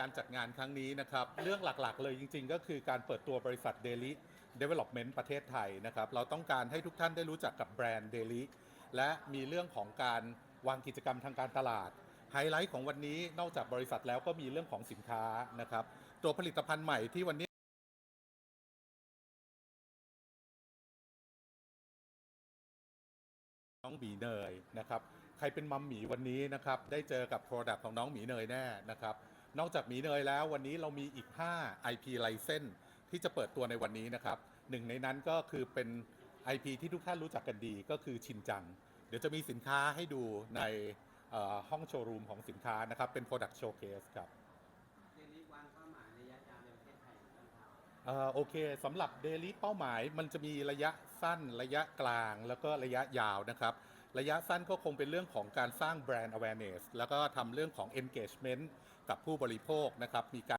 การจัดงานครั้งนี้นะครับ เรื่องหลักๆ เลยจริง ๆ ก็คือการเปิดตัวบริษัท Daily Development ประเทศไทยนะครับ เราต้องการให้ทุกท่านได้รู้จักกับแบรนด์ Daily และมีเรื่องของการวางกิจกรรมทางการตลาด ไฮไลท์ของวันนี้นอกจากบริษัทแล้วก็มีเรื่องของสินค้านะครับ ตัวผลิตภัณฑ์ใหม่ที่วันนี้น้องหมีเนยนะครับ ใครเป็นมัมหมีวันนี้นะครับ ได้เจอกับ Product ของน้องหมีเนยแน่นะครับ นอกจากหมีเนยแล้ววันนี้เรามีอีก 5 IP license ที่จะเปิดตัวในวันนี้นะครับหนึ่งในนั้นก็คือเป็น IP ที่ทุกท่านรู้จักกันดีก็คือชินจัง เดี๋ยวจะมีสินค้าให้ดูในเอ่อห้องโชว์รูมของสินค้านะครับ เป็น Product Showcase ครับเดลิวางเป้าหมายระยะยาวในประเทศไทยบ้างครับเอ่อโอเคสำหรับเดลิเป้าหมายมันจะมีระยะสั้นระยะกลางแล้วก็ระยะยาวนะครับ ระยะสั้นก็คงเป็นเรื่องของการสร้างแบรนด์ awareness แล้วก็ทำเรื่องของ engagement กับผู้บริโภคนะครับมีการ